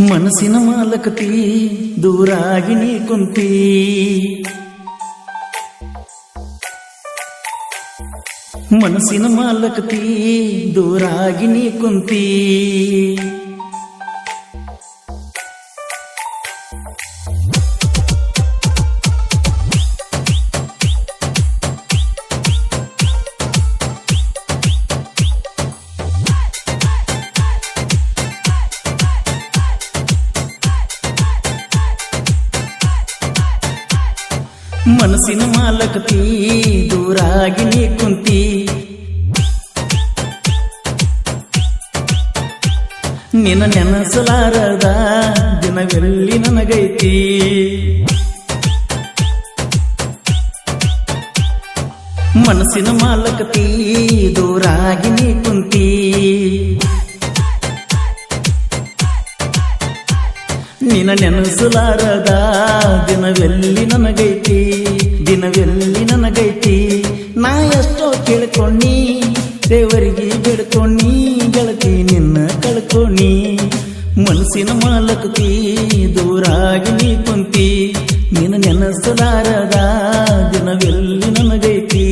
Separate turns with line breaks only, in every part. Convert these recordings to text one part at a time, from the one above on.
ಮನಸ್ಸಿನ ಮಾಲಕತಿ ದೂರಾಗಿ ನೀ ಕುಂತಿ ಮನಸ್ಸಿನ ಮಾಲಕತಿ ದೂರಾಗಿ ನೀ ಕುಂತಿ ಮನಸ್ಸಿನ ಮಾಲಕತಿ ದೂರಾಗಿ ನೀ ಕುಂತಿ. ನಿನ್ನ ನೆನಸಲಾರದ ದಿನವೆಲ್ಲಿ ನನಗೈತಿ? ಮನಸ್ಸಿನ ಮಾಲಕತಿ ದೂರಾಗಿ ನೀ ಕುಂತಿ. ನಿನ್ನ ನೆನಸಲಾರದ ದಿನವೆಲ್ಲಿ ನನಗೈತಿ? ದಿನವೆಲ್ಲಿ ನನಗೈತಿ? ನಾ ಎಷ್ಟೋ ಕೇಳ್ಕೊಂಡಿ, ದೇವರಿಗೆ ಬೇಡ್ಕೊಂಡಿ, ಗೆಳತಿ ನಿನ್ನ ಕಳ್ಕೊಂಡಿ. ಮನಸ್ಸಿನ ಮಾಲಕತಿ, ದೂರಾಗಿ ನೀ ಕುಂತಿ. ನಿನ್ನ ನೆನಸಲಾರದ ದಿನವೆಲ್ಲಿ ನನಗೈತಿ?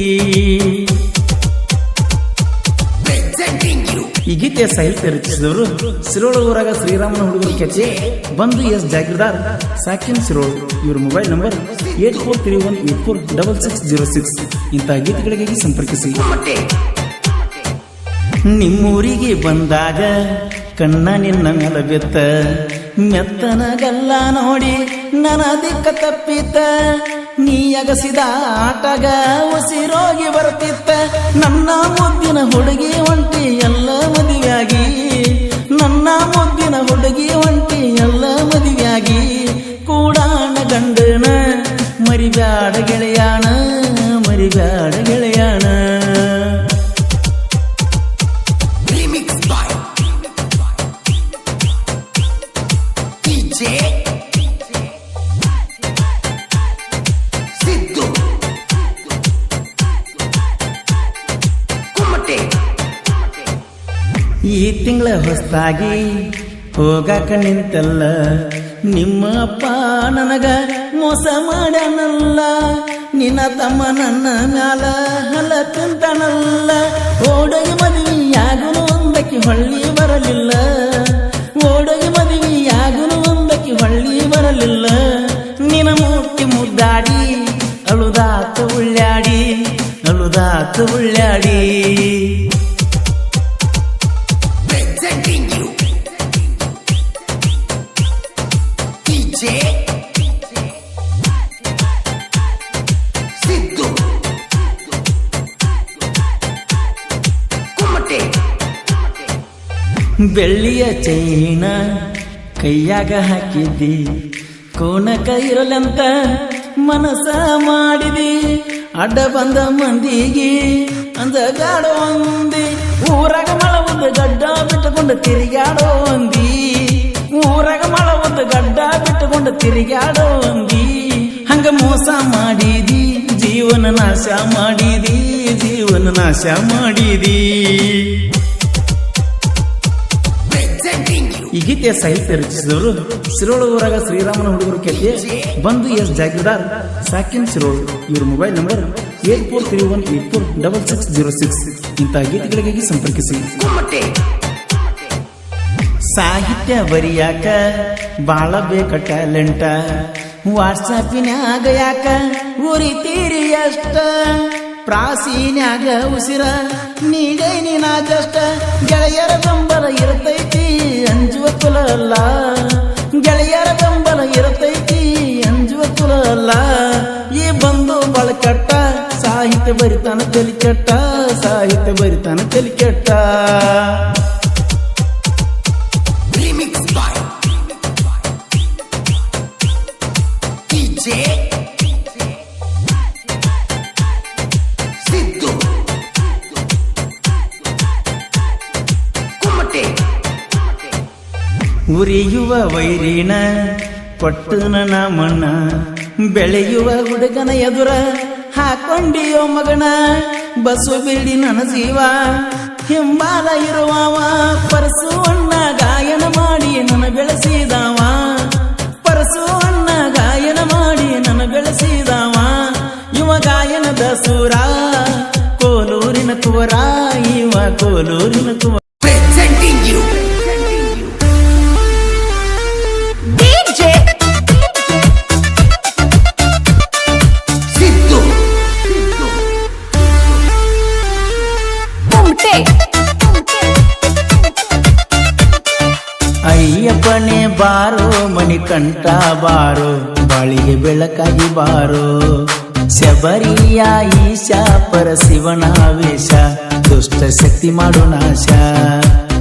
ಈ ಗೀತೆಯ ಸಾಹಿತ್ಯ ರಚಿಸಿದವರು ಸಿರೋಳ ಊರಾಗ ಶ್ರೀರಾಮನ ಹುಡುಗರು ಬಂದು ಎಸ್ ಜಾಗೀರ್ದಾರ್ ಸಾಕಿನ್ ಸಿರೋಳು. ಇವರ mobile number eight four three one eight four double six zero six. ಇಂತಹ ಗೀತೆಗಳಿಗಾಗಿ ಸಂಪರ್ಕಿಸಿ. ನಿಮ್ಮೂರಿಗೆ ಬಂದಾಗ ಕಣ್ಣ ನಿನ್ನ ಮೇಲೆ ಬೆತ್ತ. ಮೆತ್ತನಗಲ್ಲ ನೋಡಿ ನನ್ನ ದಿಕ್ಕ ತಪ್ಪಿತ. ನೀ ಅಗಸಿದ ಆಟಗ ಉಸಿರೋಗಿ ಬರ್ತಿತ್ತ. ನನ್ನ ಮುದ್ದಿನ ಹುಡುಗಿ ಒಂಟಿ ಎಲ್ಲ ಮದುವೆಯಾಗಿ. ನನ್ನ ಮುದ್ದಿನ ಹುಡುಗಿ ಒಂಟಿ ಎಲ್ಲ ಮದುವೆಯಾಗಿ. ಕೂಡಾಣ ಗಂಡನ, ಮರಿಬ್ಯಾಡ ಗೆಳೆಯಾಣ ಮರಿಬ್ಯಾಡ ಗೆಳೆಯಾಣ
Remix
ಈ ತಿಂಗಳ ಹೊಸ್ತಾಗಿ ಹೋಗಾಕ ನಿಂತಲ್ಲ. ನಿಮ್ಮ ಅಪ್ಪ ನನಗ ಮೋಸ ಮಾಡನಲ್ಲ ನಿನ್ನ ತಮ್ಮ ನನ್ನ ಮ್ಯಾಲ ಹಲ ತಿಂತಾನಲ್ಲ ಓಡೋಗಿ ಮದುವೆಯಾಗನು ಒಂದಕ್ಕೆ ಹೊಳ್ಳಿ ಬರಲಿಲ್ಲ. ಓಡೋಗಿ ಮದುವೆಯಾಗನು ಒಂದಕ್ಕೆ ಹೊಳ್ಳಿ ಬರಲಿಲ್ಲ. ನಿನ್ನ ಮೂರ್ತಿ ಮುದ್ದಾಡಿ, ಅಳುದಾತ ಉಳ್ಳಾಡಿ ಅಳುದಾತ ಉಳ್ಳಾಡಿ. ಬೆಳ್ಳಿಯ ಚೈನ ಕೈಯಾಗ ಹಾಕಿದ್ದಿ. ಕೋನಕ ಇರಲಂತ ಮನಸ ಮಾಡಿದಿ. ಅಡ್ಡ ಬಂದ ಮಂದಿಗೆ ಅಂದಗಾಡೋ ಅಂದಿ. ಊರಾಗ ಮಳ ಒಂದು ಗಡ್ಡ ಬಿಟ್ಟುಕೊಂಡು ತಿರುಗಾಡೋ ಅಂದಿ. ಊರಾಗ ಮಳ ಒಂದು ಗಡ್ಡ ಬಿಟ್ಟುಕೊಂಡು ತಿರುಗಾಡೋ ಅಂದಿ. ಹಂಗ ಮೋಸ ಮಾಡಿದಿ, ಜೀವನ ನಾಶ ಮಾಡಿದಿ, ಜೀವನ ನಾಶ ಮಾಡಿದಿ. ಈ ಗೀತೆಯ ಸಾಹಿತ್ಯ ರಚಿಸಿದವರು ಶಿರೋಳ ಊರಾಗ ಶ್ರೀರಾಮನ ಹುಡುಗರು ಕೆಲ್ಗೆ ಬಂದು ಎಸ್ ಜಾಗೀರ್ದಾರ್ ಸಾಕಿನ್ ಶಿರೋಳ ಇವರ mobile number eight four three one eight four double six zero six. ಇಂತಹ ಗೀತೆಗಳಿಗಾಗಿ ಸಂಪರ್ಕಿಸಿ. ಸಾಹಿತ್ಯ ಬರಿಯಾಕ ಬಾಳ ಬೇಕ ಟ್ಯಾಲೆಂಟ. ವಾಟ್ಸಾಪಿನ್ಯಾಗ ಯಾಕ ಉರಿತೀರಿ ಅಷ್ಟ. ಪ್ರಾಸೀನ್ಯಾಗ ಉಸಿರ ನೀಡೇ ನೀನಾಗಷ್ಟ ಗೆಳೆಯರ ಈ ಬಂದು ಬಳಕಟ್ಟ ಸಾಹಿತ್ಯ ಬರಿತಾನ ತಲಿ ಕೆಟ್ಟ ಸಾಹಿತ್ಯ ಬರಿತಾನ ತಲಿ ಕೆಟ್ಟ
Remix by DJ Siddu Kumate
ಉರಿಯುವ ವೈರಿಣ ಕೊಟ್ಟು ನನ್ನ ಮಣ್ಣ ಬೆಳೆಯುವ ಹುಡುಗನ ಎದುರ ಹಾಕೊಂಡಿಯೋ ಮಗನ, ಬಸು ಬಿಡಿ ನನ್ನ ಜೀವ. ಹಿಂಬಾಲ ಇರುವವ, ಪರಸು ಅಣ್ಣ ಗಾಯನ ಮಾಡಿ ನನ್ನ ಬೆಳೆಸಿದವ. ಪರಸು ಅಣ್ಣ ಗಾಯನ ಮಾಡಿ ನನ್ನ ಬೆಳೆಸಿದವ. ಯುವ ಗಾಯನದ ಸೂರ, ಕೋಲೂರಿನ ಕುವರ, ಇವ ಕೋಲೂರಿನ ಕುವರ ಬಾರೋ ಮಣಿಕಂಠ ಬಾರೋ, ಬಾಳಿಗೆ ಬೆಳಕಾಗಿ ಬಾರೋ. ಶಬರಿಯ ಈಶ ಪರ ಶಿವನ ವೇಷ, ದುಷ್ಟ ಶಕ್ತಿ ಮಾಡು ನಾಶ.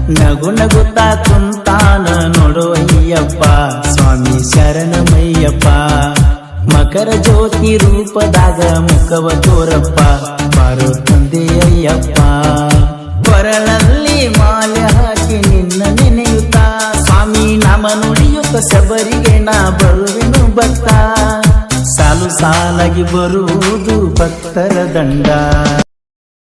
ನಗು ನಗುತ್ತಾ ಕುಂತಾನ ನೋಡು ಅಯ್ಯಪ್ಪ, ಸ್ವಾಮಿ ಶರಣಮಯ್ಯಪ್ಪ ಮಕರ ಜ್ಯೋತಿ ರೂಪದಾಗ ಮುಖವ ತೋರಪ್ಪ, ಬಾರೋ ತಂದೆ ಅಯ್ಯಪ್ಪ. ಕೊರಳಲ್ಲಿ ಮಾಲೆ ಹಾಕಿ ನಿನ್ನ ಶಬರಿಗೆ ನಾ ಬರುವೆನು ಭಕ್ತ. ಸಾಲು ಸಾಲಾಗಿ ಬರುವುದು ಭಕ್ತರ ದಂಡ.